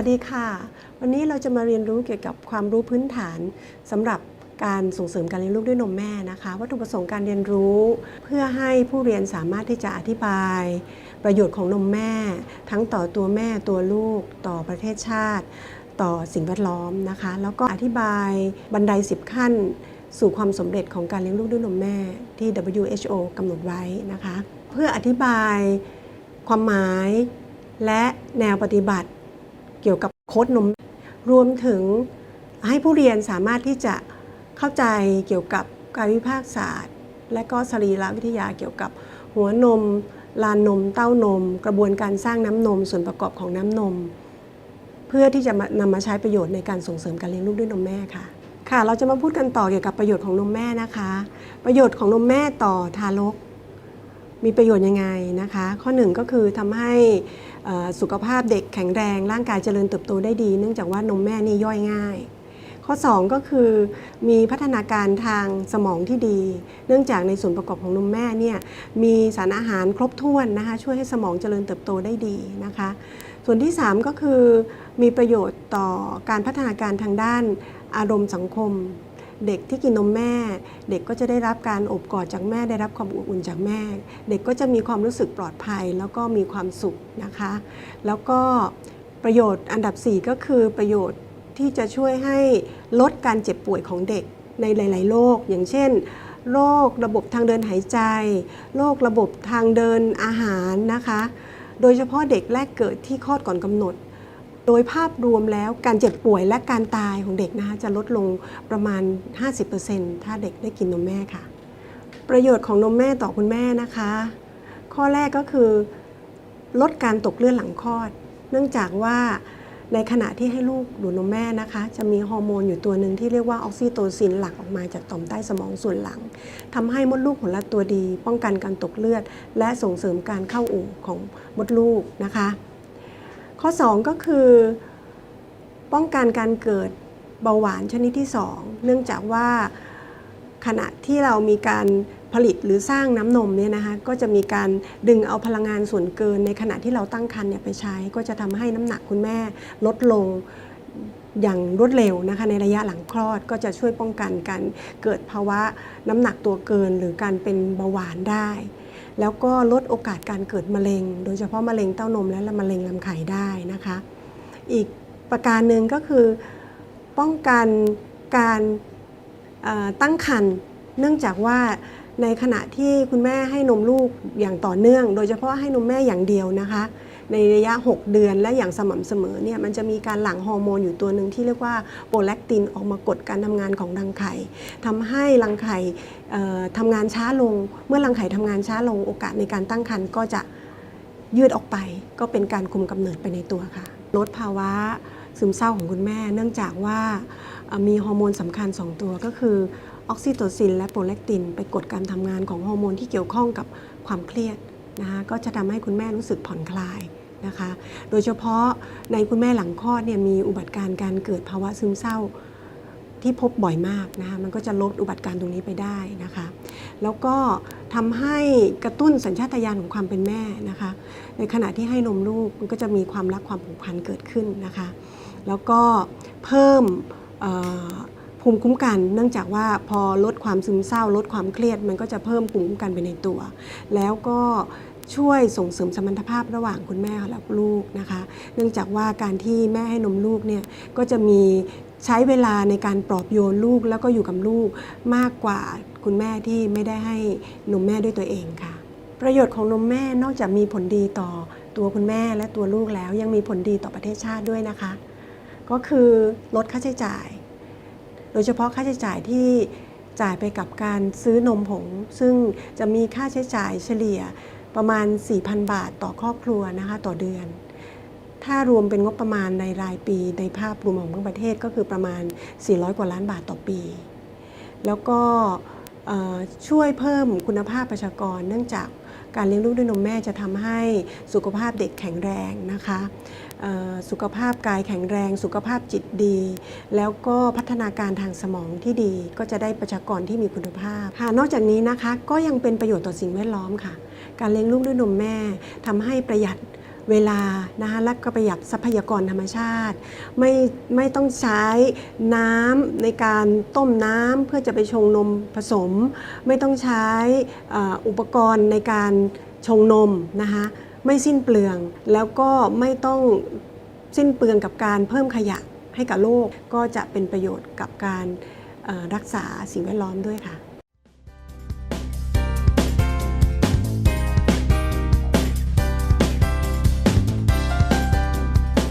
วัสดีค่ะ วันนี้เราจะมาเรียนรู้เกี่ยวกับความรู้พื้นฐานสำหรับการส่งเสริมการเลี้ยงลูกด้วยนมแม่นะคะ วัตถุประสงค์การเรียนรู้ เพื่อให้ผู้เรียนสามารถที่จะอธิบาย ประโยชน์ของนมแม่ ทั้งต่อตัวแม่ตัวลูก ต่อประเทศชาติ ต่อสิ่งแวดล้อมนะคะ แล้วก็อธิบายบันได 10 ขั้น สู่ความสำเร็จของการเลี้ยงลูกด้วยนมแม่ที่ WHO กำหนดไว้นะคะ เพื่ออธิบายความหมายและแนวปฏิบัติ เกี่ยวกับโค้ดนม รวมถึงให้ผู้เรียนสามารถที่จะเข้าใจเกี่ยวกับการวิพากษศาสตร์ และก็สรีรวิทยาเกี่ยวกับหัวนม ลานนม เต้านม กระบวนการสร้างน้ำนม ส่วนประกอบของน้ำนม เพื่อที่จะมานำมาใช้ประโยชน์ในการส่งเสริมการเลี้ยงลูกด้วยนมแม่ค่ะค่ะ เราจะมาพูดกันต่อเกี่ยวกับประโยชน์ของนมแม่นะคะ ประโยชน์ของนมแม่ต่อทารก มีประโยชน์ยังไงนะคะ ข้อหนึ่งก็คือทำให้สุขภาพเด็กแข็งแรง ร่างกายเจริญเติบโตได้ดี เนื่องจากว่านมแม่นี่ย่อยง่าย ข้อ 2 ก็คือมีพัฒนาการทางสมองที่ดี เนื่องจากในส่วนประกอบของนมแม่เนี่ยมีสารอาหารครบถ้วนนะคะช่วยให้สมองเจริญเติบโตได้ดีนะคะ ส่วนที่ 3 ก็คือมีประโยชน์ต่อการพัฒนาการทางด้านอารมณ์สังคม เด็กที่กินนมแม่ เด็กก็จะได้รับการอบกอดจากแม่ ได้รับความอบอุ่นจากแม่ เด็กก็จะมีความรู้สึกปลอดภัย แล้วก็มีความสุขนะคะ แล้วก็ประโยชน์อันดับ 4 ก็คือประโยชน์ที่จะช่วยให้ลดการเจ็บป่วยของเด็กในหลาย ๆ โรคอย่างเช่นโรคระบบทางเดินหายใจโรคระบบทางเดินอาหารนะคะ โดยเฉพาะเด็กแรกเกิดที่คลอดก่อนกำหนด โดยภาพรวมแล้วการเจ็บป่วยและการตายของเด็กนะคะจะลดลงประมาณ 50%ถ้าเด็กได้กินนมแม่ค่ะ ประโยชน์ของนมแม่ต่อคุณแม่นะคะ ข้อแรกก็คือลดการตกเลือดหลังคลอด เนื่องจากว่าในขณะที่ให้ลูกดูดนมแม่นะคะ จะมีฮอร์โมนอยู่ตัวหนึ่งที่เรียกว่าออกซิโตซินหลั่งออกมาจากต่อมใต้สมองส่วนหลังทำให้มดลูกผลลัพธ์ตัวดี ป้องกันการตกเลือด และส่งเสริมการเข้าอู่ของมดลูกนะคะ ข้อ 2 ก็คือ ป้องกันการเกิดเบาหวานชนิดที่ 2 เนื่องจากว่าขณะที่เรามีการผลิตหรือสร้างน้ำนมเนี่ยนะคะก็จะมีการดึงเอาพลังงานส่วนเกิน ในขณะที่เราตั้งครรภ์เนี่ยไปใช้ ก็จะทำให้น้ำหนักคุณแม่ลดลงอย่างรวดเร็วนะคะในระยะหลังคลอดก็จะช่วยป้องกันการเกิดภาวะน้ำหนักตัวเกิน หรือการเป็นเบาหวานได้ แล้วก็ลดโอกาสการเกิดมะเร็ง โดยเฉพาะมะเร็งเต้านมและมะเร็งลำไส้ได้นะคะ อีกประการหนึ่งก็คือป้องกันการตั้งครรภ์เนื่องจากว่าในขณะที่คุณแม่ให้นมลูกอย่างต่อเนื่อง โดยเฉพาะให้นมแม่อย่างเดียวนะคะ ในระยะ 6 เดือนและอย่างสม่ำเสมอเนี่ยมันจะมีการหลั่งฮอร์โมนอยู่ตัวหนึ่งที่เรียกว่าโปรแลคตินออกมากดการทำงานของรังไข่ทำให้รังไข่ทำงานช้าลง เมื่อรังไข่ทำงานช้าลงโอกาสในการตั้งครรภ์ก็จะยืดออกไป ก็เป็นการคุมกำเนิดไปในตัวค่ะ ลดภาวะซึมเศร้าของคุณแม่ เนื่องจากว่ามีฮอร์โมนสำคัญ 2 ตัวก็คือออกซิโตซิน และโปรแลคติน ไปกดการทำงานของฮอร์โมนที่เกี่ยวข้องกับความเครียดนะคะก็จะทำให้คุณแม่รู้สึกผ่อนคลาย นะคะ โดยเฉพาะในคุณแม่หลังคลอดเนี่ยมีอุบัติการณ์การเกิดภาวะซึมเศร้าที่พบบ่อยมากนะคะมันก็จะลดอุบัติการณ์ตรงนี้ไปได้นะคะ แล้วก็ทำให้กระตุ้นสัญชาตญาณของความเป็นแม่นะคะ ในขณะที่ให้นมลูกมันก็จะมีความรักความผูกพันเกิดขึ้นนะคะ แล้วก็เพิ่มภูมิคุ้มกัน เนื่องจากว่าพอลดความซึมเศร้า ลดความเครียด มันก็จะเพิ่มภูมิคุ้มกันไปในตัว แล้วก็ ช่วยส่งเสริมสมรรถภาพระหว่างคุณแม่และลูกนะคะ เนื่องจากว่าการที่แม่ให้นมลูกเนี่ยก็จะมีใช้เวลาในการปลอบโยนลูกแล้วก็อยู่กับลูกมากกว่าคุณแม่ที่ไม่ได้ให้นมแม่ด้วยตัวเองค่ะ ประโยชน์ของนมแม่นอกจากมีผลดีต่อตัวคุณแม่และตัวลูกแล้วยังมีผลดีต่อประเทศชาติด้วยนะคะ ก็คือลดค่าใช้จ่าย โดยเฉพาะค่าใช้จ่ายที่จ่ายไปกับการซื้อนมผง ซึ่งจะมีค่าใช้จ่ายเฉลี่ย ประมาณ 4,000 บาทต่อครอบครัวนะคะต่อเดือน ถ้ารวมเป็นงบประมาณในรายปีในภาพรวมของทั้งประเทศก็คือประมาณ 400 กว่าล้านบาทต่อปี แล้วก็ช่วยเพิ่มคุณภาพประชากร เนื่องจากการเลี้ยงลูกด้วยนมแม่จะทำให้สุขภาพเด็กแข็งแรงนะคะสุขภาพกายแข็งแรง สุขภาพจิตดี แล้วก็พัฒนาการทางสมองที่ดี ก็จะได้ประชากรที่มีคุณภาพค่ะนอกจากนี้นะคะก็ยังเป็นประโยชน์ต่อสิ่งแวดล้อมค่ะ การเลี้ยงลูกด้วยนมแม่ทำให้ประหยัดเวลานะคะและก็ประหยัดทรัพยากรธรรมชาติ ไม่ไม่ต้องใช้น้ำในการต้มน้ำเพื่อจะไปชงนมผสม ไม่ต้องใช้อ,อุปกรณ์ในการชงนมนะคะไม่สิ้นเปลืองแล้วก็ไม่ต้องสิ้นเปลืองกับการเพิ่มขยะให้กับโลกก็จะเป็นประโยชน์กับการรักษาสิ่งแวดล้อมด้วยค่ะ